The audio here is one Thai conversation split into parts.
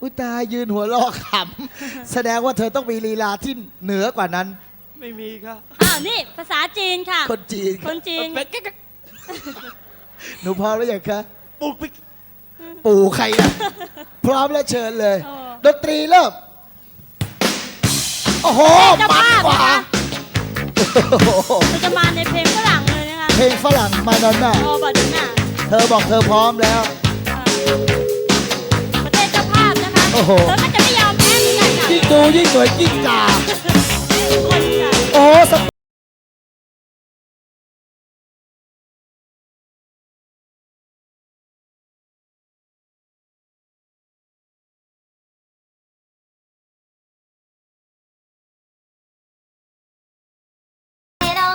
อุยตายยืนหัวลอกขำ แสดงว่าเธอต้องมีลีลาที่เหนือกว่านั้น ไม่มีครับอ้าวนี่ภาษาจีนค่ะ คนจีนคนจีนไปแก๊กหนูพร้อมแล้วยังคะปลูกไปปู่ใครนะพร้อมแล้วเชิญเลยเออดนตรีเริ่ม โอ้โหเจ้ามันภาพกว่านะคะโอ้โหเราจะมาในเพลงฝรั่งเลยนะคะเพลงฝรั่งมาดอนน่า โอ้บัดนี้น่ะเธอบอกเธอพร้อมแล้วอ่า โอ้โหเธอก็จะไม่ยอมแพ้เหมือนกันค่ะยิ่งดูยิ่งเหมือนยิ่งกาคนค่ะโอ้สป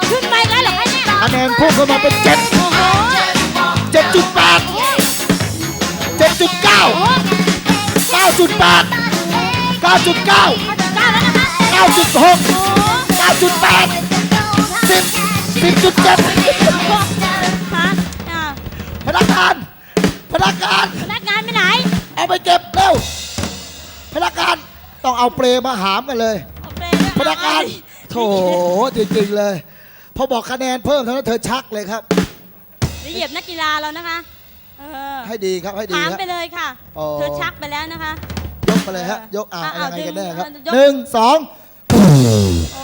ขึ้นไปแล้วเหรอคะเนี่ยคะแนนพุ่งเข้ามาเป็นเจ็ดโอ้โหเจ็ดจุดแปดเจ็ดจุดเก้าเก้าจุดแปดเก้าจุดเก้าเก้าแล้วนะคะเก้าจุดห กเก้าจุดแปดสิบสิบจุดเจ็ดฮะอ่าพนักงาน พนักงาน พนักงานไปไหน เอาไปเก็บเร็ว พนักงาน ต้องเอาเปรย์มาหามกันเลย เอาเปรย์ด้วยพนักงาน โถจริงๆเลย พอบอกคะแนนเพิ่มเท่านั้นเธอชักเลยครับ เดี๋ยวเหยียบนักกีฬาเรานะคะ เออให้ดีครับให้ดีถามครับไปเลยค่ะ อ๋อ เธอชักไปแล้วนะคะ ยกไปเลยฮะ ยกอ่าอะยังไงกันแน่ครับยกหนึ่งสองโอ้โอ้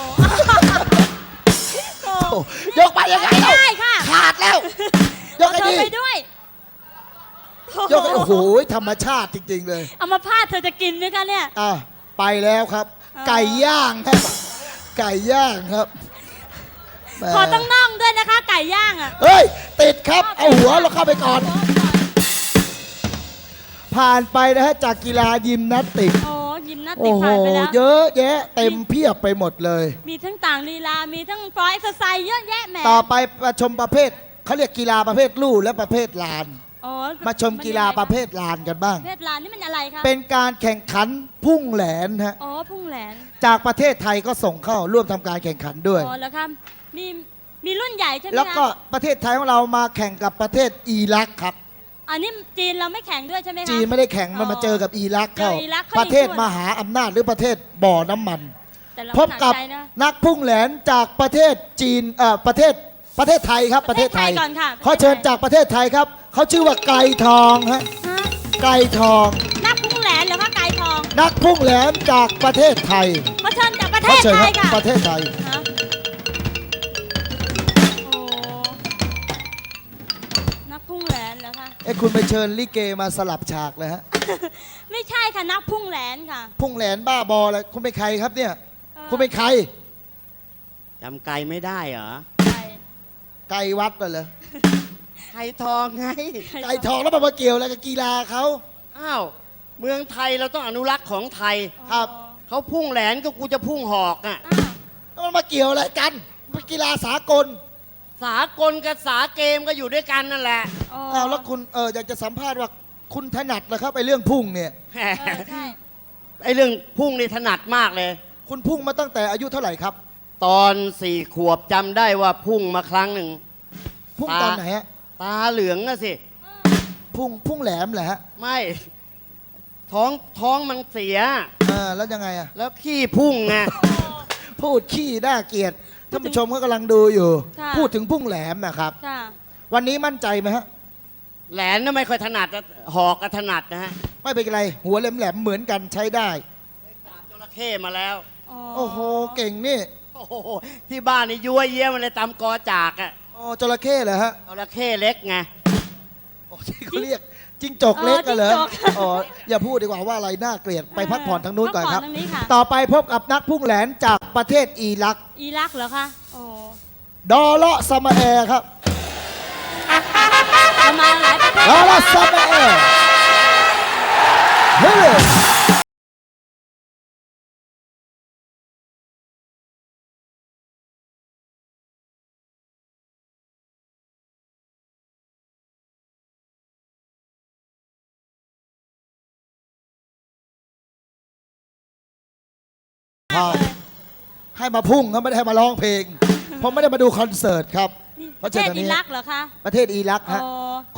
โอ้ยกไปยังไงไม่เล่าได้ค่ะขาดแล้ว ยกให้เอาเธดีอไปด้วยยกให้โอ้โหธรรมชาติจริง ๆ เลย เอามาพาดเธอจะกินไหมคะเนี่ย อะไปแล้วครับอ๋อไก่ย่างครับ ไก่ย่างครับแหมขอต้องน่องด้วยนะคะ ไก่ย่างอะ เฮ้ย ติดครับ เอาหัวเราเข้าไปก่อน ผ่านไปนะฮะจากกีฬายิมนาสติก โอ้ยิมนาสติโอ้กโหผ่านไปแล้ว เยอะแยะเต็มเพียบไปหมดเลย มีทั้งต่างลีลา มีทั้งฟลอยเอ็กซ์ไซส์เยอะแยะแหมต่อไปมาชมประเภทเขาเรียกกีฬาประเภทลู่และประเภทลาน อ๋อมาชมกีฬาประเภทลานกันบ้าง ประเภทลานนี่มันอะไรคะเป็นการแข่งขันพุ่งแหลนฮะอ๋อพุ่งแหลน จากประเทศไทยก็ส่งเข้าร่วมทำการแข่งขันด้วย อ๋อแล้วครับ มีมีรุ่นใหญ่ใช่ไหมคะแล้วก็ประเทศไทยของเรามาแข่งกับประเทศอิรักครับ อันนี้จีนเราไม่แข่งด้วยใช่ไหมคะ จีนไม่ได้แข่งมันมาอ๋อเจอกับอิรักเข้า เจออิรักเขาประเทศยิงด้วยมหาอำนาจหรือประเทศบ่อน้ำมัน แต่เราพบกับหนัใจนะนักพุ่งแหลนจากประเทศจีนเอ่อประเทศประเทศไทยครับประเทศไทยประเทศไทยก่อนค่ะขอเชิญจากประเทศไทยครับเขาชื่อว่าไก่ทองฮะฮะไก่ทอง นักพุ่งแหลนเหรอคะไก่ทองนักพุ่งแหลนจากประเทศไทยขอเชิญจากประเทขอศเชิญไทครัยบค่ะ ประเทศไทย เหรอคะเอ้คุณไปเชิญลิเกมาสลับฉากเลยฮะ ไม่ใช่ค่ะนักพุ่งแหลนค่ะพุ่งแหลนบ้าบอเลยคุณเป็นใครครับเนี่ย เออคุณเป็นใคร จำไก่ไม่ได้เหรอไก่ไก่วัดน่ะเหรอไข่ทองไง ไก่ทองแล้วมันมาเกี่ยวอะไรกับกีฬาเขา อ้าว เมืองไทยเราต้องอนุรักษ์ของไทย ครับ อ๋อเขาพุ่งแหลนก็กูจะพุ่งหอกอะ อ้าวแล้วมันมาเกี่ยวอะไรกันมันกีฬาสากล สากลกับสาเกมก็อยู่ด้วยกันนั่นแหละ อ๋ออ้าวแล้วคุณเอออยากจะสัมภาษณ์ว่าคุณถนัดเหรอครับไอ้เรื่องพุ่งเนี่ยแหมเออใช่ ไอเรื่องพุ่งนี่ถนัดมากเลย คุณพุ่งมาตั้งแต่อายุเท่าไหร่ครับ ตอนสี่ขวบจำได้ว่าพุ่งมาครั้งหนึ่ง พุ่งตาตอนไหนฮะตาเหลืองอะสิ พุ่งพุ่งแหลมเหรอฮะไม่ ท้องท้องมันเสีย เออแล้วยังไงอะแล้วขี้พุ่งไงพูดขี้น่าเกลียด ท่านผู้ชมก็กำลังดูอยู่ ค่ะ พูดถึงพุ่งแหลมนะครับ ค่ะ วันนี้มั่นใจไหมฮะ แหลนน่ะไม่ค่อยถนัดนะหอกก็ถนัดนะฮะไม่เป็นไร หัวแหลมๆเหมือนกันใช้ได้ ปราบจระเข้มาแล้ว โอ้โห เก่งนี่โอ้โหที่บ้านนี่ยัวเยี่ยมันเลยตำกอจากอะโอ้จระเข้เหรอฮะ จระเข้เล็กไง โอ้ที่เขาเรียกจิ้งจกเล็กกันเหรอเออจิ้งจก อ๋ออย่าพูดดีกว่าว่าอะไรน่าเกลียดไปพักผ่อนทางนู้นก่อนครับ พัผ่ทางนี้ค่ะ ต่อไปพบกับนักพุ่งแหลนจากประเทศอิรักอิรักเหรอคะโอ้ดอเลาะซามาแอร์ครับประมาณหลายประเทศดอเลาะซามาแอร์เฮ้ย พอให้มาพุ่งครับไม่ได้ให้มาร้องเพลง ผมไม่ได้มาดูคอนเสิร์ตครับนี่เพประราะเทฉะศนั้นอินี้รักเหรอคะ ประเทศอิรักฮะโอ้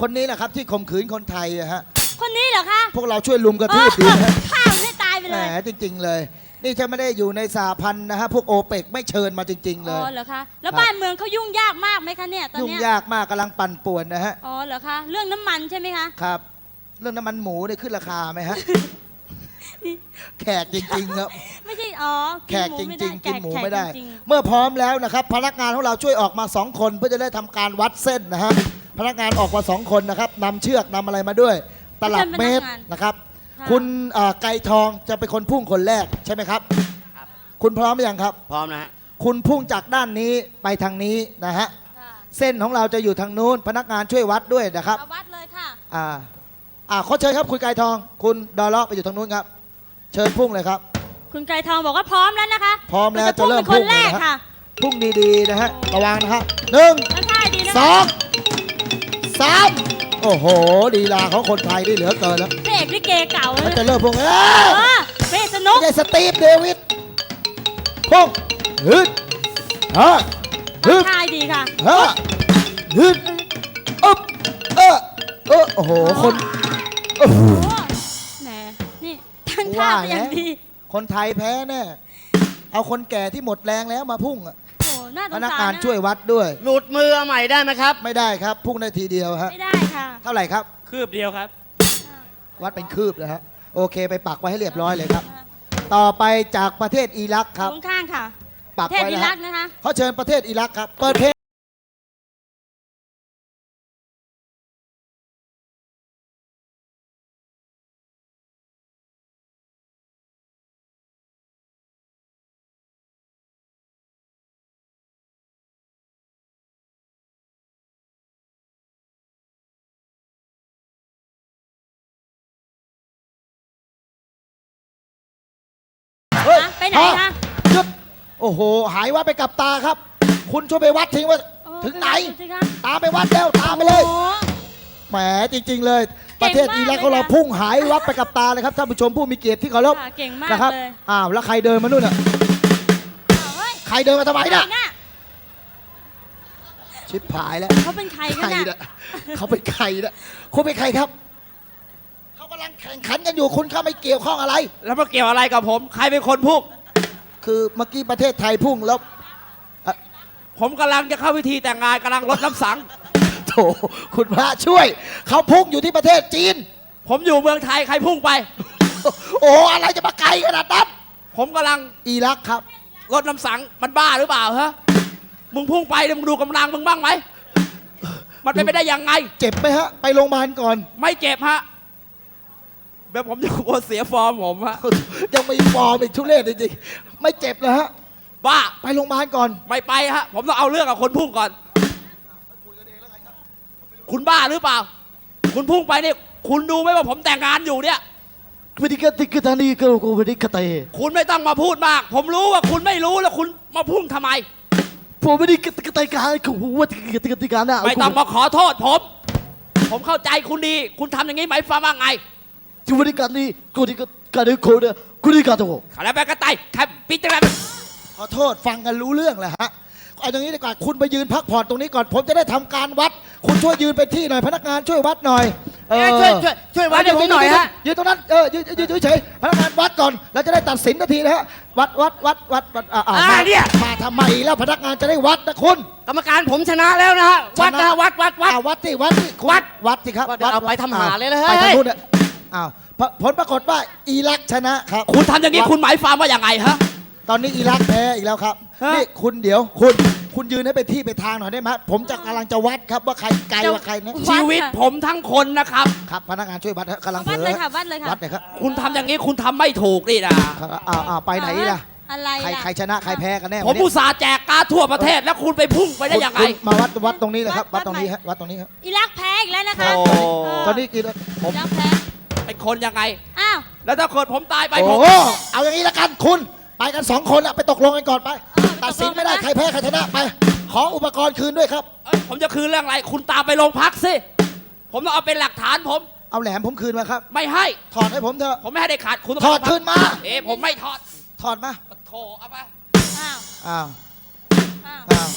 คนนี้แหละครับที่ข่มขืนคนไทยอะฮะ คนนี้เหรอคะพวกเราช่วยลุมกระทืบดีนะข้าวให้ตายไปแหมเลย จริง ๆ เลย นี่ฉันไม่ได้อยู่ในสาพันธ์นะฮะ พวกโอเปกไม่เชิญมาจริง ๆ เลอ๋อย เหรอคะ แล้วครับ บ้านเมืองเขายุ่งยากมากไหมคะเนี่ยตอนยุ่งเนี้ยยากมากกำลังปั่นป่วนนะฮะ อ๋อเหรอคะ เรื่องน้ำมันใช่ไหมคะ ครับ เรื่องน้ำมันหมูเนี่ยขึ้นราคาไหมฮะ แขกจริงๆครับ ไม่ใช่อ๋อแขกจริง ๆ กินหมูแขไม่ได้จริงเมื่อพร้อมแล้วนะครับ พนักงานของเราช่วยออกมาสองคนเพื่อจะได้ทำการวัดเส้นนะฮะพนักงานออกมาสองคนนะครับนำเชือกนำอะไรมาด้วย ตลับเมตรนะครับค่ะคุณเอ่อไก่ทองจะเป็นคนพุ่งคนแรกใช่ไหมครับ ครับ คุณพร้อมหรือยังครับ พร้อมนะฮะ คุณพุ่งจากด้านนี้ไปทางนี้นะฮะค่ะเส้นของเราจะอยู่ทางนู้น พนักงานช่วยวัดด้วยนะครับ เอาวัดเลยค่ะ อ่าอ่าขอเชิญครับคุณไก่ทอง คุณดอลเลาะไปอยู่ทางนู้นครับ เชิญพุ่งเลยครับ คุณไก่ทองบอกว่าพร้อมแล้วนะคะพร้อมแล้วคุณจะเริ่มเป็นคนแรกพุ่งเลยนะค่ะ พุ่งดีๆนะฮะระวังนะครับหนึ่งแล้วท่าดีนะสองสามโอ้โหดีลาของคนไทยนี่เหลือเกินแล้วพระเอกลิเกเก่าเลมันยจะเริ่มพุ่งเอ้เอยอพระเอกสนุไม่กใช่สตีฟเดวิดพุ่งฮึดฮะฮึด ท่าดีค่ะ ฮะฮึดอึ๊บเออเออโอ้โห คนโอ้โหโอ้แหมนี่ ทั้งท่าว่าก็ยังแล้วดีคนไทยแพ้แน่ เอาคนแก่ที่หมดแรงแล้วมาพุ่งอะโอ้น่าสพงนักสารงานนะช่วยวัดด้วย หลุดมือเอาใหม่ได้ไหมครับ ไม่ได้ครับพุ่งได้ทีเดียวฮะ ไม่ได้ค่ะเท่าไหร่ครับ คืบเดียวครับ วัดเป็นคืบนะฮะ โอเคไปปักไว้ให้เรียบร้อยเลยครับ ต่อไปจากประเทศอิรักครับอยู่ข้างๆค่ะ ปักเทพไว้อินะรัฮะกนะคะ เขาเชิญประเทศอิรักครับ เปิดเพลง ไปไหนคะ หยุดโอ้โห หายวัดไปกับตาครับ คุณช่วยไปวัดทิ้งว่าโอ้ถึงไหนดูสิคะ ตามไปวัดแล้วตามไปเลย โอ้ แหมจริง ๆ เลย ประเทศอิรักเก่งมากของเราเลยนะพุ่งหายวับไปกับตาเลยครับท่านผู้ชมผู้มีเกียรติที่เคารพค่ะเก่งมากนะครับเลย อ้าวแล้วใครเดินมานู่นอะอ้าวเฮ้ยใครเดินมาทำไมน่ะใครน่ะชิบหายแล้ว เขาเป็นใครใคกันรน่ะ น่ะเขาเป็นใครน่ะคุณเป็นใครครับเขา กำลังแข่งขันกันอยู่คุณเข้าไม่เกี่ยวข้องอะไร แล้วมาเกี่ยวอะไรกับผม ใครเป็นคนพูดคือเมื่อกี้ประเทศไทยพุ่งแล้วผมกำลังจะเข้าพิธีแต่งงานกำลังรดน้ำสัง โถคุณพระช่วย เขาพุ่งอยู่ที่ประเทศจีน ผมอยู่เมืองไทยใครพุ่งไป โอ้โหอะไรจะมาไกลขนาดนั้นผมกำลังอิรักครับรดน้ำสังมันบ้าหรือเปล่าฮะ มึงพุ่งไปเนี่ยมึงดูกำลังมึงบ้างไหม มันเป็นไปได้ยังไง เจ็บไหมฮะ ไปโรงพยาบาลก่อน ไม่เจ็บฮะ แบบผมจะกลัวเสียฟอร์มผมฮะยังมีฟอร์มอีกทุเรศจริงๆไม่เจ็บเลยฮะ บ้า ไปโรงพยาบาลก่อน ไม่ไปฮะ ผมต้องเอาเรื่องกับคนพุ่งก่อน คุณบ้าหรือเปล่า คุณพุ่งไปเนี่ยคุณดูไหมว่าผมแต่งงานอยู่เนี่ย วิธีการติกตานีก็กูวิธีกเตคุณไม่ต้องมาพูดมาก ผมรู้ว่าคุณไม่รู้แล้วคุณมาพุ่งทำไม ผมวิธีกติกาการกูว่าติกติกาน่ะไม่ต้องมาขอโทษผม ผมเข้าใจคุณดี คุณทำอย่างนี้หมายความว่าไง กูวิธีการนี้กูวิธีการนี้โคเดกูวิธีการตัวขอแล้วไปกระต่ายครับพิจารณาขอโทษฟังกันรู้เรื่องแหละฮะเอาอย่างนี้ดีกว่าคุณไปยืนพักผ่อนตรงนี้ก่อน ผมจะได้ทำการวัด คุณช่วยยืนเป็นที่หน่อยพนักงานช่วยวัดหน่อยเออช่วยช่วยช่วยวัดให้ผมหน่อยฮะ ยืนตรงนั้นเออยืนยืนยืนเฉยพนักงานวัดก่อนแล้วจะได้ตัดสินนาทีนะฮะวัดวัดวัดวัดวัดอ่าอ่ามาเนี่ย มาทำไมแล้วพนักงานจะได้วัดนะคุณ กรรมการผมชนะแล้วนะฮะวัดนะฮะวัดวัดวัด อ่าวัดสิวัดสิคุณวัดวัดสิครับวัดเอาไปทำหาเลยนะเฮ้ไปยทางนู้นน่ะ อ้าวผผลปรากฏว่าอิรักชนะครับ คุณทำอย่างนี้คุณหมายความว่าอย่างไงฮะ ตอนนี้อิรักแพ้อีกแล้วครับฮะ นี่คุณเดี๋ยวคุณคุณยืนให้เป็นที่เป็นทางหน่อยได้ไหมผมจะกำลังจะวัดครับว่าใครไกลกว่าใครนะชีวิตผมทั้งคนนะครับ ครับพนักงานช่วยวัดฮะกำลังวัดผเลยค่ะวัดเลยค่ะ วัดเลยครับคุณทำอย่างนี้คุณทำไม่ถูกนี่นะครับอ้าวอ้าวไปไหนล่ะอะไรใครล่ะ ใครชนะใครแพ้กันแน่ผมวันนี้อุตส่าห์แจกการดทั่วประเทศแล้วคุณไปพุ่งไปได้ยังไง คุณมาวัดวัดตรงนี้เลยครับวัวัดดตรงวัดนี้ใหม่ฮะวัดตรงนี้ครับอิรักแพ้อีกแล้วนะคะโอ้ เตอนนี้กี่ผม อิรักแพ้ เป็นคนยังไง อ้าว แล้วถ้าเกิดผมตายไปผโอ้มโหเอาอย่างนี้ละกันคุณ ไปกันสองคนอะไปตกลงกันก่อนไป เออไปตัดสินตกลงไม่ได้กันนะ ใครแพ้ใครชนะไป ขออุปกรณ์คืนด้วยครับ เอ้ยผมจะคืนเรื่องอะไร คุณตามไปโรงพักสิ ผมต้องเอาเป็นหลักฐานผม เอาแหลมผมคืนมาครับ ไม่ให้ ถอดให้ผมเถอะ ผมไม่ให้ได้ขาดคุณต้งถอดไปโรงพักคืนมา เอ๊ะผมไม่ถอดถอดมา โถเอาไป อ้าว อ้าวอ้าว อ้าว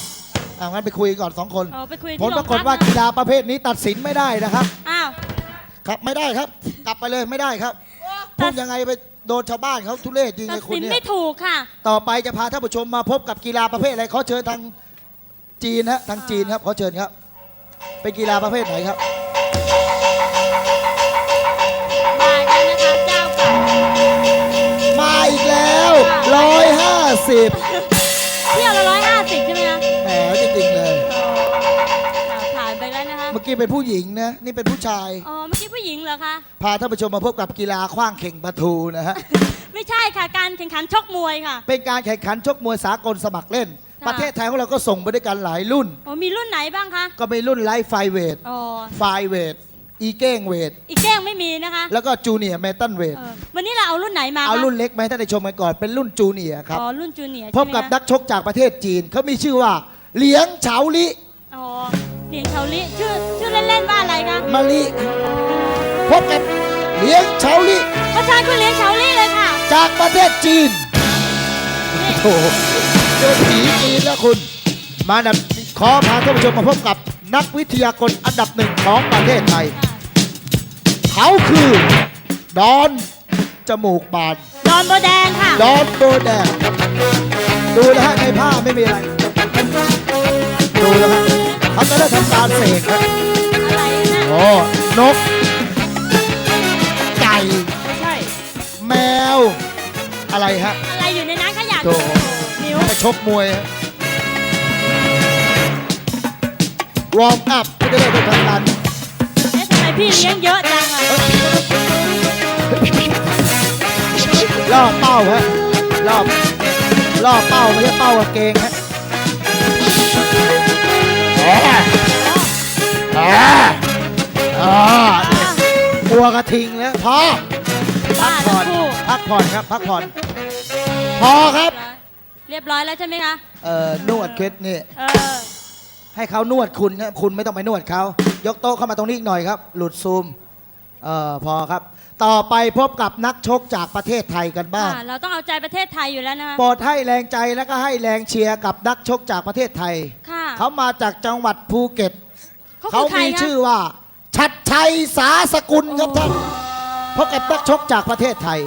อ้าวงั้นไปคุยก่อนสองคน เอาไปคุยผลที่ปโรรางกฏพักว่านะกีฬาประเภทนี้ตัดสินไม่ได้นะครับ อ้าว ครับไม่ได้ครับ กลับไปเลยไม่ได้ครับพูดยังไงไปโดนชาวบ้านเขาทุเรศจริงตัดไอ้คุณสินเนี่ไม่ถูกค่ะ ต่อไปจะพาท่านผู้ชมมาพบกับกีฬาประเภทอะไรขอเชิญทางจีนฮะทางจีนครับขอเชิญครับ เป็นกีฬาประเภทไหนครับ มากันนะคะเจ้าเก่ามาอีกแล้วสิบ กี้เป็นผู้หญิงนะ นี่เป็นผู้ชาย อ๋อเมื่อกี้ผู้หญิงเหรอคะ พาท่านผู้ชมมาพบกับกีฬาขว้างเข่งประทูนะฮะ ไม่ใช่ค่ะ การแข่งขันชกมวยค่ะ เป็นการแข่งขันชกมวยสากลสมัครเล่น ค่ะ ประเทศไทยของเราก็ส่งไปด้วยกันหลายรุ่นโอ้มีรุ่นไหนบ้างคะ ก็มีรุ่นไลท์ไฟเวท อ๋อ ไฟเวท อีเก้งเวท อีกแก้งไม่มีนะคะแล้วก็จูเนียร์เมตันเวท เออวันนี้เราเอารุ่นไหนมาคะเอารุ่นเล็กไหมาให้ท่านได้ชมกันก่อน เป็นรุ่นจูเนียร์ครับ อ๋อรุ่นจูเนียร์พบกับใช่ไหมคะนักชกจากประเทศจีน เขามีชื่อว่า เหลียงเฉาลิ อ๋อ เหลียงเฉาลิชื่อชื่อเล่นๆว่าอะไรคะมาลิพบกับเหลียงเฉาลิก็เชิญคุณเหลียงเฉาลิเลยค่ะจากประเทศจีนนี่โอ้โหเจอผีจีนแล้วคุณ มาดับขอพาท่านผู้ชมมาพบกับนักวิทยากรอันดับหนึ่งของประเทศไทย เขาคือ ดอนจมูกบาน ดอนโบแดงค่ะ ดอนโบแดง ดูนะฮะในผ้าไม่มีอะไรดูนะฮะ เขาจะได้ทำการเสกฮะอะไรนะโอ้นก ไก่ ไม่ใช่ แมว อะไรฮะ อะไรอยู่ในนั้นขยะโถนิ้ว ไปชกมวยฮะวอร์มอัพก็จะได้ไปทำงานเอ๊ะทำไมพี่เลี้ยงเยอะจังอะล่อเป้าฮะล่อล่อเป้าไม่ใช่เป้ากางเกงฮะ แหมแหมอ่ากลัวกระทิงแล้วพอพักผ่อนพักผ่อนครับพักผ่อน พอครับ เรียบร้อยแล้วใช่ไหมคะ เอ่อนวดเคล็ดนี่ เออ ให้เขานวดคุณนะคุณไม่ต้องไปนวดเขา ยกโต๊ะเข้ามาตรงนี้อีกหน่อยครับ หลุดซูม เออพอครับ ต่อไปพบกับนักชกจากประเทศไทยกันบ้างอ่าเราต้องเอาใจประเทศไทยอยู่แล้วนะคะโปรดให้แรงใจและก็ให้แรงเชียร์กับนักชกจากประเทศไทย ค่ะเขามาจากจังหวัดภูเก็ต เขาเขาคือใครมีคะชื่อว่า ชัดชัยสาสกุลครับท่านพบกับนักชกจากประเทศไทย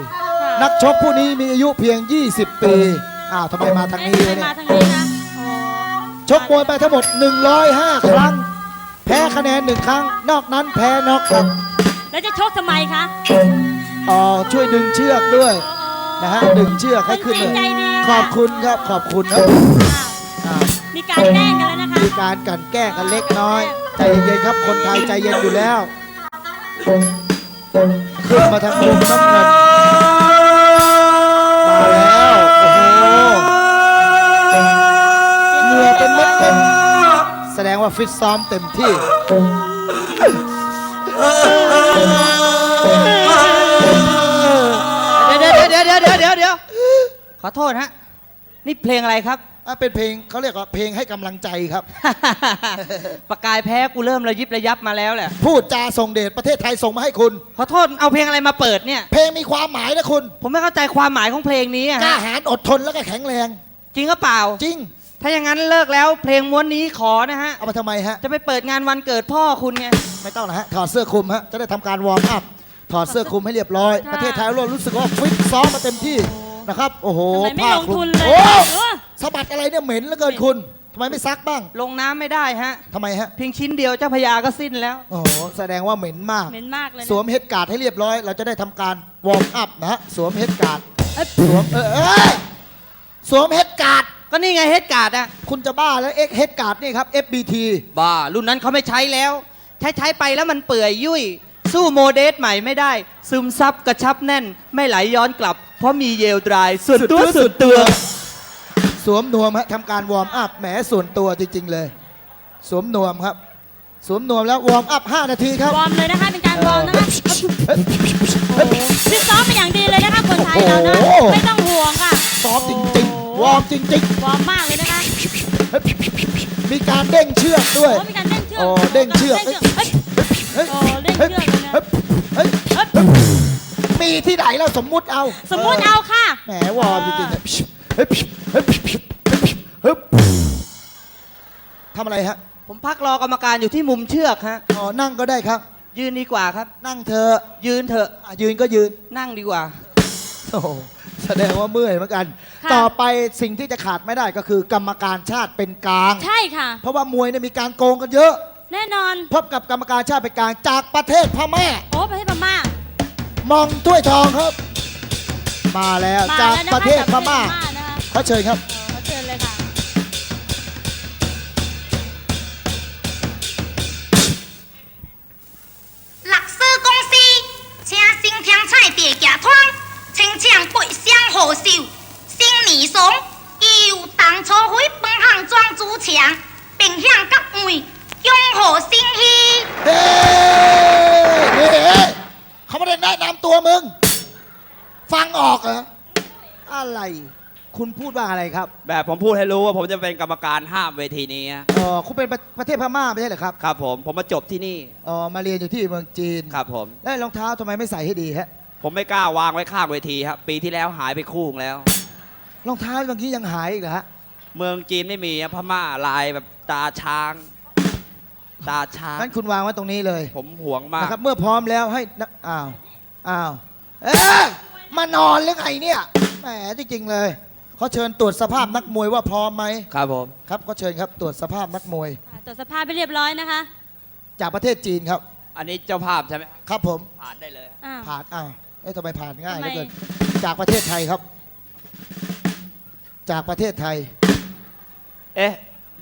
ค่ะนักชกผู้นี้มีอายุเพียง 20 ปี อ้าวทำไมมาทางนี้เอ๊ะวะทำไมเนี่ย มาทางนี้นะอ๋อชกมวยไปทั้งหมด 105 ครั้ง แพ้คะแนนหนึ่งครั้ง นอกนั้นแพ้น็อกครับ แล้วจะชกทำไมคะอ๋อช่วยดึงเชือกด้วยนะฮะดึงเชือกให้ขึ้นคนเลใจยดีขอบคุณครับขอบคุณครับค่ะอ่ามีการแกล้งกันแล้วนะคะมีการกลันแกล้งกันเล็กน้อย ใจเย็นๆครับคนไทยใจเย็นอยู่แล้วขึ้นมาทางมุมน้ำเงินมาแล้วโอ้โหเหงื่อเป็นเม็ดเต็มแสดงว่าฟิตซ้อมเต็มที่ เดี๋ยวเดี๋ยวเดี๋ยวเดี๋ยวเดี๋ยวเดี๋ยวขอโทษฮะ นี่เพลงอะไรครับ อะเป็นเพลงเขาเรียกว่าเพลงให้กำลังใจครับ ประกายแพ้กูเริ่มระยิบระยับมาแล้วแหละ พูดจาส่งเดชประเทศไทยส่งมาให้คุณ ขอโทษเอาเพลงอะไรมาเปิดเนี่ย เพลงมีความหมายนะคุณผมไม่เข้าใจความหมายของเพลงนี้อะกล้าฮะหาญอดทนแล้วก็แข็งแรง จริงหรือเปล่า จริง ถ้าอย่างนั้นเลิกแล้วเพลงม้วนนี้ขอนะฮะ เอามาทำไมฮะ จะไปเปิดงานวันเกิดพ่อคุณไง ไม่ต้องนะฮะ ถอดเสื้อคลุมฮะ จะได้ทำการวอร์มอัพ ถอดเสื้อคลุมให้เรียบร้อย ค่ะ ประเทศไทยเรารู้สึกว่าฟิตซ้อมมาเต็มที่นะครับ โอ้โหทำไมไม่ผ้าลงคลุทุมนเลยโอ้เออสะบัดอะไรเนี่ยเหม็นเหลือเกินคุณทำไมไม่ซักบ้างลงน้ำไม่ได้ฮะ ทำไมฮะ เพียงชิ้นเดียวเจ้าพญาก็สิ้นแล้ว โอ้โห แสดงว่าเหม็นมาก เหม็นมากเลยนะสวมเฮดการ์ดให้เรียบร้อย เราจะได้ทำการวอร์มอัพนะฮะ สวมเฮดการ์ด เอ้ยสวมเออเอยสวมเฮดการ์ด ก็นี่ไงเฮดการ์ดอะคุณจะบ้าแล้วเอ็กเฮดการ์ดนี่ครับ FBT บ้า รุ่นนั้นเขาไม่ใช้แล้ว ใช้ใช้ไปแล้วมันเปื่อยยุ่ย สู้โมเดสใหม่ไม่ได้ ซึมซับกระชับแน่น ไม่ไหลย้อนกลับ เพราะมีเยลดรายส่วนตัวส่วนตัว สวมนวมฮะทำการวอร์มอัพแหมส่วนตัวจริง ๆ เลย สวมนวมครับ สวมนวมแล้ววอร์มอัพ 5 นาทีครับ วอร์มเลยนะคะเป็นการวอร์มนะคะโอ้โหฟิตซ้อมมาอย่างดีเลยนะคะคนไทยเรานะโอ้โหไม่ต้องห่วงค่ะ ซ้อมจริงๆ วอร์มจริงวอร์มมากเลยนะคะๆ มีการเด้งเชือกด้วยโอ้มีการเด้งเชือกโอ้เด้งเชือก เฮ้ยเฮ้ยโอ้เด้งเชือกเลยนะเฮ้ยเฮ้ยเฮ้ยมีที่ไหนเราสมมุติเอาสมมุติเอาค่ะ แหมวอร์มจริงๆเฮ้ยเฮ้ยเฮ้ยทำอะไรฮะ ผมพักรอกรรมการอยู่ที่มุมเชือกฮะ อ๋อ นั่งก็ได้ครับ ยืนดีกว่าครับ นั่งเธอะ ยืนเถอะ อะยืนก็ยืน นั่งดีกว่า โอ้โห แสดงว่าเมื่อยเหมือนกัน ค่ะ ต่อไปสิ่งที่จะขาดไม่ได้ก็คือ กรรมการชาติเป็นกลาง ใช่ค่ะ เพราะว่ามวยเนี่ยมีการโกงกันเยอะ แน่นอน พบกับกรรมการชาติเป็นกลางจากประเทศพม่า โอ้ประเทศพม่า มองถ้วยทองครับ มาแล้วมาจากแล้วนะคะประเทศพม่า จากประเทศพม่านะคะ ขอเชิญครับ เอะไร คุณพูดว่าอะไรครับแบบผมพูดให้รู้ว่าผมจะเป็นกรรมการห้ามเวทีนี้ฮะอ๋อคุณเป็นประประเทศพม่าไม่ใช่เหรอครับครับผมผมมาจบที่นี่อ๋อมาเรียนอยู่ที่เมืองจีนครับผม แล้วรองเท้าทำไมไม่ใส่ให้ดีฮะผมไม่กล้าวางไว้ข้างเวทีครับปีที่แล้วหายไปคู่แล้ว รองเท้าเมื่อกี้ยังหายอีกเหรอฮะเมืองจีนไม่มีอะพม่าลายแบบตาช้าง ตาช้าง งั้นคุณวางไว้ตรงนี้เลยผมห่วงมาก นะครับเมื่อพร้อมแล้วให้นักอ้าวอ้าวเอ๊ะมานอนหรือไงเนี่ย แหมจริงๆเลยเขาเชิญตรวจสภาพนักมวยว่าพร้อมไหมครับผม ครับเขาเชิญครับตรวจสภาพนักมวยอ่าตรวจสภาพไปเรียบร้อยนะคะจากประเทศจีนครับ อันนี้เจ้าภาพใช่ไหมครับผมผ่านได้เลยอ้าว ผ่านอ้าวเอ๊ะทำไมผ่านง่ายเหทำไมลือเกินจากประเทศไทยครับ จากประเทศไทย เอ๊ะ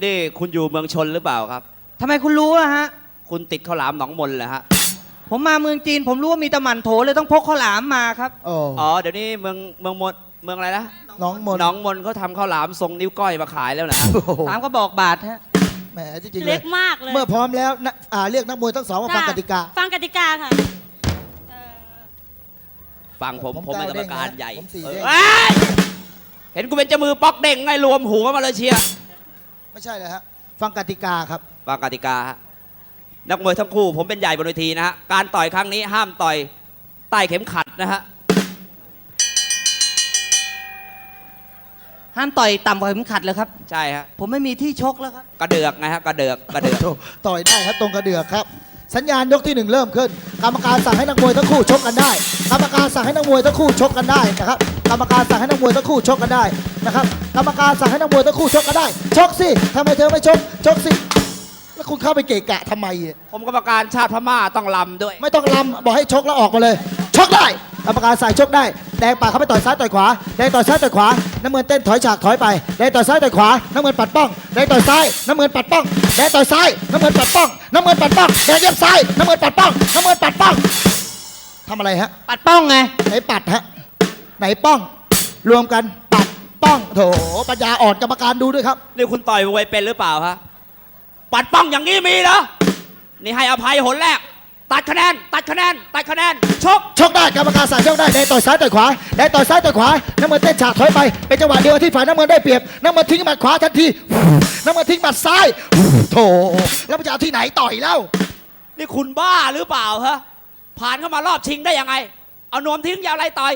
นี่คุณอยู่เมืองชนหรือเปล่าครับ ทำไมคุณรู้อะฮะ คุณติดข้าวหลามหนองมนเหรอฮะ ผมมาเมืองจีน ผมรู้ว่ามีแตะหมันโถเลยต้องพกข้าวหลามมาครับ โอ้ อ๋อ เดี๋ยวนี้เมืองเมืองมน เมืองอะไรนะน้องมนหนองมนเขาทำข้าวหลามทรงนิ้วก้อยมาขายแล้วนะโอ้โหสามก็บอกบาทฮะ แหมจริงๆเลเล็ยกมากเลยเมื่อพร้อมแล้วนะอ่าเรียกนักมวยทั้งสองมาฟังกติกาฟังกติกาค่ะเออฟังผมผมผมเป็นกรรมการเก้าเด้งนะใหญ่ผมสี่เออเด้งเอ้ยเห็นกูเป็นเจ้ามือป๊อกเด้งไงรวมหัวมาเลยเชียร์ไม่ใช่เลยฮะฟังกติกาครับ ฟังกติกาฮะนักมวยทั้งคู่ ผมเป็นใหญ่บนเวทีนะฮะการต่อยครั้งนี้ห้ามต่อยใต้เข็มขัดนะฮะ ห้ามต่อยต่ำกว่าเข็มขัดเลยครับ ใช่ฮะผมไม่มีที่ชกแล้วครับ กระเดือกไงฮะกระเดือกกระเดือกโถ่ต่อยได้ครับตรงกระเดือกครับ สัญญาณยกที่หนึ่งเริ่มขึ้น กรรมการสั่งให้นักมวยทั้งคู่ชกกันได้ กรรมการสั่งให้นักมวยทั้งคู่ชกกันได้นะครับ กรรมการสั่งให้นักมวยทั้งคู่ชกกันได้นะครับ กรรมการสั่งให้นักมวยทั้งคู่ชกกันได้ ชกสิทำไมเธอไม่ชก ชกสิ แล้วคุณเข้าไปเกะกะทำไมอะผมกรรมการชาติพม่าต้องลำด้วย ไม่ต้องลำบอกให้ชกแล้วออกมาเลย ชกได้ กรรมการสั่งชกได้ แดงปากเข้าไปต่อยซ้ายต่อยขวาแดงต่อยซ้ายต่อยขวา น้ำเงินเต้นถอยฉากถอยไปแดงต่อยซ้ายต่อยขวา น้ำเงินปัดป้องแดงต่อยซ้าย น้ำเงินปัดป้องแดงต่อยซ้าย น้ำเงินปัดป้อง น้ำเงินปัดป้องแดงเย็บซ้าย น้ำเงินปัดป้อง น้ำเงินปัดป้องทำอะไรฮะ ปัดป้องไง ไหนปัดฮะ ไหนป้อง รวมกันปัดป้องโถปัญญาอ่อนกรรมการดูด้วยครับ นี่คุณต่อยมวยเป็นหรือเปล่าฮะปัดป้องอย่างนี้มีเหรอนี่ให้อภัยหนแรก ตัดคะแนน ตัดคะแนน ตัดคะแนน ชก ชกได้กรรมการสั่งชกได้แดงต่อยซ้ายต่อยขวาแดงต่อยซ้ายต่อยขวา น้ำเงินเต้นฉากถอยไป เป็นจังหวะเดียวกับที่ฝ่ายน้ำเงินได้เปรียบ น้ำเงินทิ้งหมัดขวาทันที น้ำเงินทิ้งหมัดซ้าย โถ แล้วมันจะเอาที่ไหนต่อยแล้ว นี่คุณบ้าหรือเปล่าฮะ ผ่านเข้ามารอบชิงได้ยังไง เอานวมทิ้งยาวไรต่อย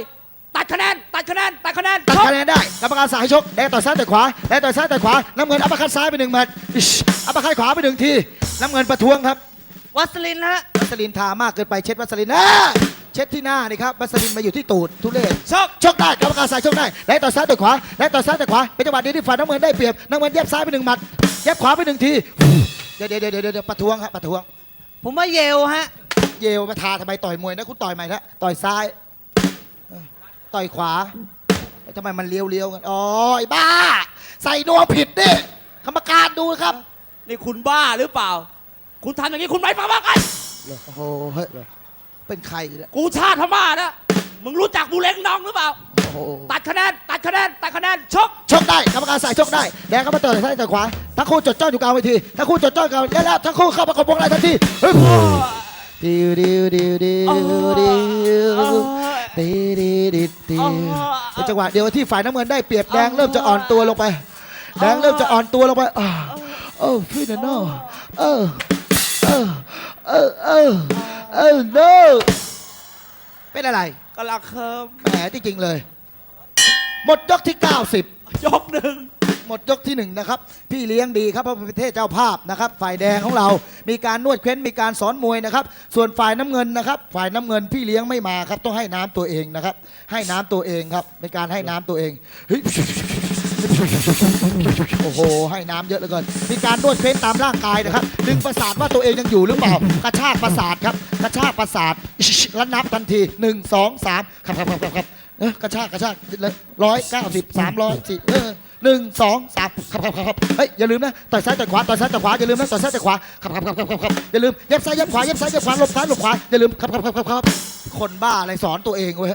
ตัดคะแนน ตัดคะแนน ตัดคะแนน ตัดชกคะแนนได้กรรมการสั่งให้ชกแดงต่อยซ้ายต่อยขวาแดงต่อยซ้ายต่อยขวา น้ำเงินอัปเปอร์คัตซ้ายไปหนึ่งหมัดอิชอัปเปอร์คัตขวาไปหนึ่งที น้ำเงินประท้วงครับ วัสลินฮะวั สลินทามากเกินไปเช็ดวัสลินอ่าเช็ดที่หน้านี่ครับวัสลินมาอยู่ที่ตูดทุเรศชกชกได้กรรมการสั่งชกได้แดงต่อยซ้ายต่อยขวาแดงต่อยซ้ายต่อยขวาเป็นจังหวะเดียวที่ฝ่ายน้ำเงินได้เปรียบน้ำเงินเย็บซ้ายไปหนึ่งหมัดเย็บขวาไปหนึ่งทีเดี๋ยวเดี๋ยวเดี๋ยวเดี๋ยวประท้วงครับประท้วง ผมว่าเยลฮะเยลมาทาทำไมต่อยมวยนะคุณต่อยใหม่ละต่อยซ้ายเออต่อยขวาเอ้ยทำไมมันเลี้ยวเลี้ยวๆกันอ๋อไอ้บ้า ใส่นวมผิดดิกรรมการดูครับนี่คุณบ้าหรือเปล่า คุณทำอย่างนี้คุณไม่ฟังว่ากัน โอ้โหเฮ้ยเป็นใครเนี่ยกูชาติพม่านะ มึงรู้จักบูเล้งน้องหรือเปล่า โอ้โหตัดคะแนน ตัดคะแนน ตัดคะแนน ชก ชกได้กรรมการสายชกได้แดงก็มาต่อยซ้ายต่อยขวาทั้งคู่จดจ้องอยู่กลางเวทีทั้งคู่จดจ้องกันแล้วแล้วทั้งคู่เข้าประกบวงในทันทีเฮ้ยดิวดิวดิวดิวดิวดิดิดิดิวเป็นจังหวะเดียวที่ฝ่ายน้ำเงินได้เปรียบแดงเริ่มจะอ่อนตัวลงไปแดงเริ่มจะอ่อนตัวลงไปอ่าโอ้พี่นโน่เออ เออเออเออเออ no เป็นอะไร กำลังเคิมแหมจริงเลย หมดยกที่ 90 ยกหนึ่ง หมดยกที่หนึ่งนะครับ พี่เลี้ยงดีครับเพราะเป็นประเทศเจ้าภาพนะครับ ฝ่ายแดงของเรา มีการนวดเค้น มีการสอนมวยนะครับ ส่วนฝ่ายน้ำเงินนะครับ ฝ่ายน้ำเงินพี่เลี้ยงไม่มาครับ ต้องให้น้ำตัวเองนะครับ ให้น้ำตัวเองครับ เป็นการให้น้ำตัวเองเฮ้ย โอ้โห ให้น้ำเยอะเหลือเกิน มีการนวดเค้นตามร่างกายนะครับ ดึงประสาทว่าตัวเองยังอยู่หรือเปล่า กระชากประสาทครับ กระชากประสาทแล้วนับทันทีหนึ่งสองสามครับครับครับครับครับเออกระชากกระชากร้อยเก้าสิบสามร้อยสี่เออหนึ่งสองสามครับครับครับครับเฮ้ยอย่าลืมนะต่อยซ้ายต่อยขวาต่อยซ้ายต่อยขวาอย่าลืมนะต่อยซ้ายต่อยขวาครับครับครับครับครับอย่าลืมยับซ้ายยับขวายับซ้ายยับขวาหลบซ้ายหลบขวาอย่าลืมครับครับครับครับครับคนบ้าอะไรสอนตัวเองเว้ย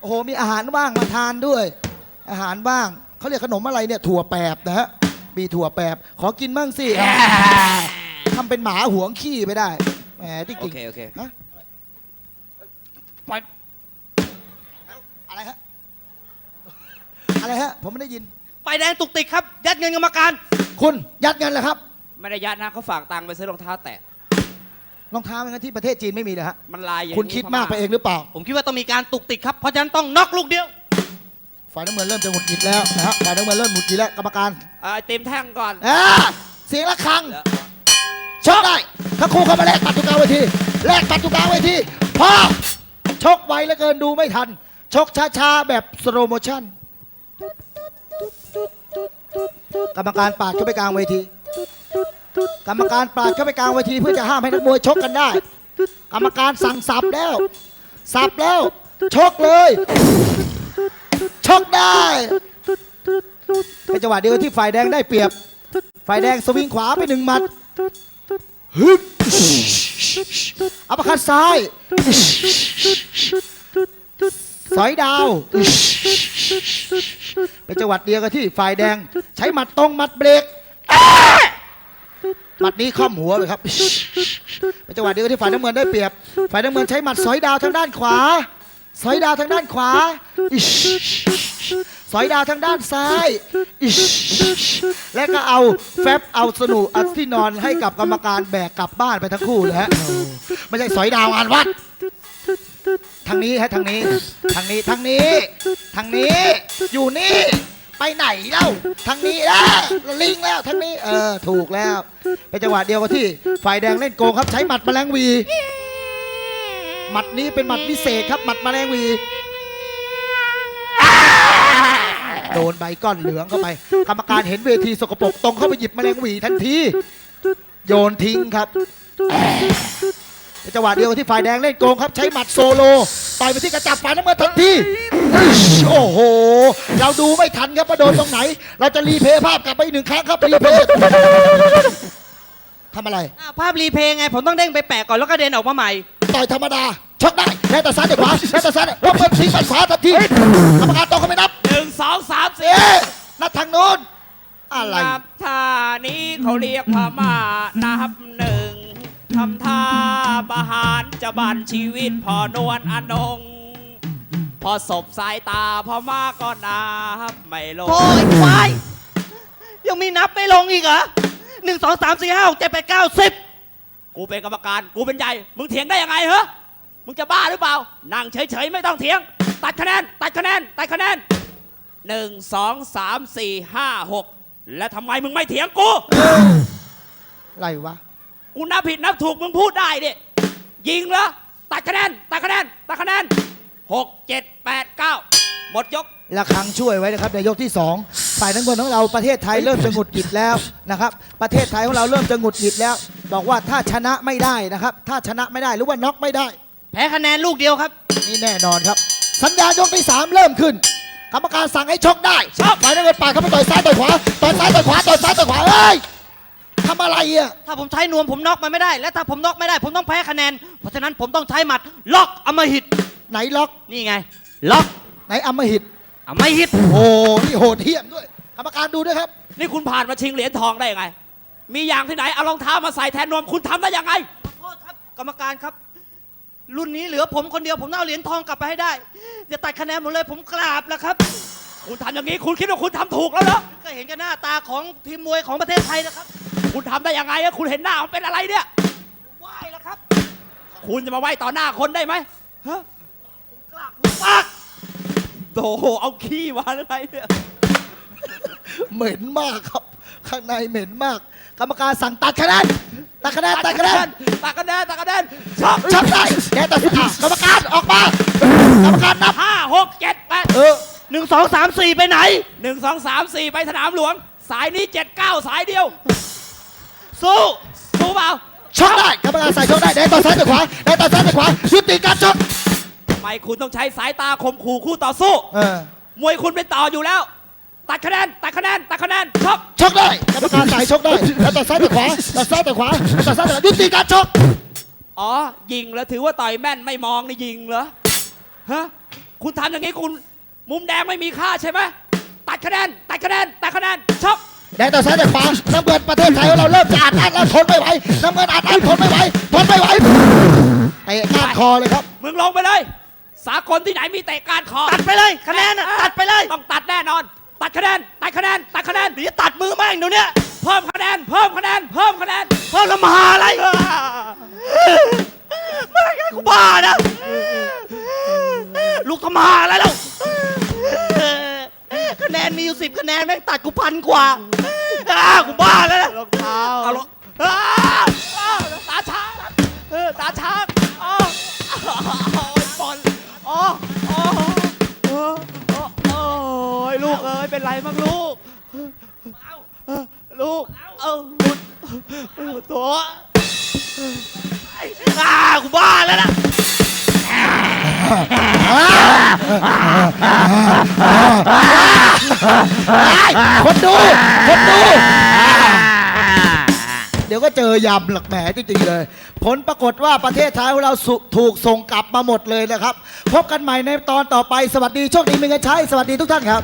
โอ้โหมีอาหารบ้างมาทานด้วย อาหารบ้าง เขาเรียกขนมอะไรเนี่ยถั่วแปบนะฮะมีถั่วแปบ ขอกินบ้างสิทำเป็นหมาหวงขี้ไปได้แหมจริงโอเคโอเคฮะปล่อยอะไรฮะอะไรฮะผมไม่ได้ยิน ไฟแดงตุกติกครับ ยัดเงินกรรมการ คุณยัดเงินเหรอครับไม่ได้ยัดนะเขาฝากตังค์ไปซื้อรองเท้าแตะ รองเท้าอย่างนั้นที่ประเทศจีนไม่มีเลยฮะมันลายอย่างนี้คุณคิดมากไปเองหรือเปล่า ผมคิดว่าต้องมีการตุกติกครับ เพราะฉะนั้นต้องน็อกลูกเดียว ฝ่ายน้ำเงินเริ่มจะหงุดหงิดแล้วนะฮะฝ่ายน้ำเงินเริ่มหงุดหงิดแล้วกรรมการเอาไอติมแท่งก่อนอ่าเสียงะระฆังเดี๋ยวชกได้ถ้าครูเข้ามาแลกตัดตุกกลางเวทีแลกตัดตุกกลางเวทีพอชกไวเหลือเกินดูไม่ทัน ชกช้าๆ แบบสโลโมชั่น กรรมการปาดเข้าไปกลางเวที กรรมการปาดเข้าไปกลางเวทีเพื่อจะห้ามให้นักมวยชกกันได้ กรรมการสั่งสับแล้ว สับแล้ว ชกเลย ชกได้เป็นจังหวะเดียวที่ฝ่ายแดงได้เปรียบ ฝ่ายแดงสวิงขวาไปหนึ่งหมัดฮึบอัปเปอร์คัดซ้าย สอยดาว เป็นจังหวัดเดียวกับที่ฝ่ายแดง ใช้หมัดตรงหมัดเบรกหมัดนี้ค่อมหัวเลยครับเป็นจังหวะเดียวกับที่ฝ่ายน้ำเงินได้เปรียบ ฝ่ายน้ำเงินใช้หมัดสอยดาวทางด้านขวา สอยดาวทางด้านขวา สอยดาวทางด้านซ้ายและก็เอาแฟบเอาสนุเอาที่นอนให้กับกรรมการแบกกลับบ้านไปทั้งคู่เลยฮะไม่ใช่สอยดาวงานวัดทางนี้ฮะทางนี้ทางนี้ทางนี้ทางนี้อยู่นี่ไปไหนเล่าทางนี้แล้วลิงแล้วทางนี้เออถูกแล้ว เป็นจังหวะเดียวกับที่ฝ่ายแดงเล่นโกงครับใช้หมัดแมลงวีหมัดนี้เป็นหมัดพิเศษครับหมัดแมลงวี โดนใบก้อนเหลืองเข้าไป กรรมการเห็นเวทีสกปรกตรงเข้าไปหยิบแมลงหวีทันที โยนทิ้งครับเป็นจังหวะเดียวกับที่ฝ่ายแดงเล่นโกงครับใช้หมัดโซโลต่อยไปที่กระจับฝ่ายน้ำเงินทันทีโอ้โห เราดูไม่ทันครับว่าโดนตรงไหน เราจะรีเพย์ภาพกลับไปอีกหนึ่งครั้งครับรีเพย์ทำอะไรอ่าภาพรีเพลย์ไง ผมต้องเด้งไปแปะก่อนแล้วก็เดินออกมาใหม่ ต่อยธรรมดา ชกได้แม้แต่ซ้ายแต่ขวาแม้แต่ซ้ายว่าเปิดทิ้งไปขวาทันทีกรรมการต้องเข้าไปนับหนึ่งสองสามสี่เอ๊ะนัดทางโน้นอะไรนับท่านี้เขาเรียกพม่านับหนึ่งทำท่าประหารจะบันชีวิตพอนวลอนง พอศพสายตาพม่าก็นับไม่ลงโอ้ยควายยังมีนับไม่ลงอีกเหรอหนึ่งสองสามสี่ห้าหกเจ็ดแปดเก้าสิบกูเป็นกรรมการกูเป็นใหญ่ มึงเถียงได้ยังไงเหรอ มึงจะบ้าหรือเปล่า นั่งเฉยๆ ไม่ต้องเถียง ตัดคะแนน ตัดคะแนน ตัดคะแนนหนึ่งสองสามสี่ห้าหกและทำไมมึงไม่เถียงกู อะไรวะ กูนับผิดนับถูกมึงพูดได้ดิยิงเหรอตัดคะแนน ตัดคะแนน ตัดคะแนนหกเจ็ดแปดเก้าหมดยก ระฆังช่วยไว้นะครับในยกที่ 2 ฝ่ายทั้งบนของเราประเทศไทยเริ่มจะหงุดหงิดแล้วนะครับ ประเทศไทยของเราเริ่มจะหงุดหงิดแล้ว บอกว่าถ้าชนะไม่ได้นะครับ ถ้าชนะไม่ได้หรือว่าน็อกไม่ได้ แพ้คะแนนลูกเดียวครับ นี่แน่นอนครับ สัญญาณยกที่3เริ่มขึ้น กรรมการสั่งให้ชกได้ชกฝ่ายน้ำเงินปาดเข้าไปต่อยซ้ายต่อยขวาต่อยซ้ายต่อยขวาต่อยซ้ายต่อยขวาเอ้ยทำอะไรอะถ้าผมใช้นวมผมน็อกมันไม่ได้ และถ้าผมน็อกไม่ได้ ผมต้องแพ้คะแนน เพราะฉะนั้นผมต้องใช้หมัด ล็อกอำมหิต ไหนล็อกนี่ไง ล็อกไหนอำมหิตอำมหิต โอ้นี่โหดเหี้ยมด้วย กรรมการดูด้วยครับ นี่คุณผ่านมาชิงเหรียญทองได้ยังไง มีอย่างที่ไหนเอารองเท้ามาใส่แทนนวมคุณทำได้ยังไง ขอโทษครับ กรรมการครับ รุ่นนี้เหลือผมคนเดียวผมต้องเอาเหรียญทองกลับไปให้ได้อย่าตัดคะแนนผมเลยผมกราบแล้วครับ คุณทำอย่างนี้คุณคิดว่าคุณทำถูกแล้วเหรอ ก็เห็นกันหน้าตาของทีมมวยของประเทศไทยนะครับคุณทำได้ยังไงอะคุณเห็นหน้ามันเป็นอะไรเนี่ย ไหว้แล้วครับคุณจะมาไหว้ต่อหน้าคนได้ไหมฮะกราบหัวปากโตเอาขี้มาหรือไงเนี่ย เหม็นมากครับ ข้างในเหม็นมาก กรรมการสั่งตัดคะแนนตัดคะแนนตัดคะแนนตักคะแนนตักคะแนนชอบชักได้แกตัดสินอะกรรมการออกมากรรมการนับห้าหกเจ็ดแปดเออหนึ่งสองสามสี่ไปไหนหนึ่งสองสามสี่ไปสนามหลวง สายนี้เจ็ดเก้าสายเดียว สู้สู้เปล่าชกได้กรรมการใส่ชกได้แดงต่อซ้ายต่อขวาแดงต่อซ้ายต่อขวายุติการชกทำไมคุณต้องใช้สายตาข่มขู่คู่ต่อสู้เออมวยคุณเป็นต่ออยู่แล้ว ตัดคะแนนตัดคะแนนตัดคะแนนชกชกได้กรรมการใส่ชกได้แล้วต่อซ้ายต่อขวาต่อซ้ายต่อขวาต่อซ้ายต่อขวายุติการชกอ๋อยิงแล้วถือว่าต่อยแม่นไม่มองนี่ยิงเหรอฮะคุณทำอย่างนี้คุณ มุมแดงไม่มีค่าใช่ไหมตัดคะแนนตัดคะแนนตัดคะแนนชกแดงต่อซ้ายต่อขวาน้ำเงินประเทศไทยของเราเริ่มจะอัดอั้นแล้วทนไม่ไหวน้ำเงินอัดอั้นทนไม่ไหวทนไม่ไหวเตะก้านคอเลยครับ มึงลงไปเลย สากลที่ไหนมีเตะก้านคอตัดไปเลยคะแนนน่ะตัดไปเลยต้องตัดแน่นอน ตัดคะแนนตัดคะแนนตัดคะแนนเดี๋ยวจะตัดมือแม่งเดี๋ยวเนี้ยเพิ่มคะแนนเพิ่มคะแนนเพิ่มคะแนนพ่อละมาอะไรไม่งั้นกูบ้านะลูกทำมาอะไรแล้วคะแนนมีอยู่สิบคะแนนแม่งตัดกูพันกว่าอ้ากูบ้าแล้วนะรองเท้าเอาลงอ้าอ้าตาช้างเออตาช้าง อ้ยเป็นไรบ้างลูกเออลูก เออหลุดเออตัวอ้ากูบ้าแล้วนะ คนดู คนดู เดี๋ยวก็เจอยำหลักแหมจริงๆเลย ผลปรากฏว่าประเทศไทยของเราสุถูกส่งกลับมาหมดเลยนะครับ พบกันใหม่ในตอนต่อไป สวัสดี โชคดีมีเงินใช้ สวัสดีทุกท่านครับ